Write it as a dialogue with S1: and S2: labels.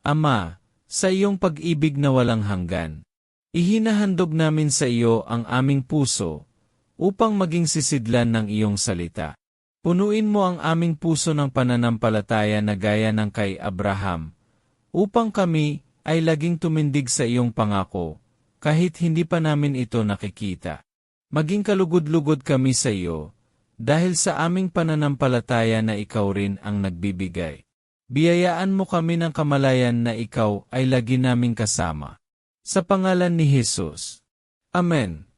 S1: Ama, sa iyong pag-ibig na walang hanggan. Ihinahandog namin sa iyo ang aming puso, upang maging sisidlan ng iyong salita. Punuin mo ang aming puso ng pananampalataya na gaya ng kay Abraham, upang kami ay laging tumindig sa iyong pangako, kahit hindi pa namin ito nakikita. Maging kalugod-lugod kami sa iyo, dahil sa aming pananampalataya na ikaw rin ang nagbibigay. Biyayaan mo kami ng kamalayan na ikaw ay lagi naming kasama. Sa pangalan ni Jesus. Amen.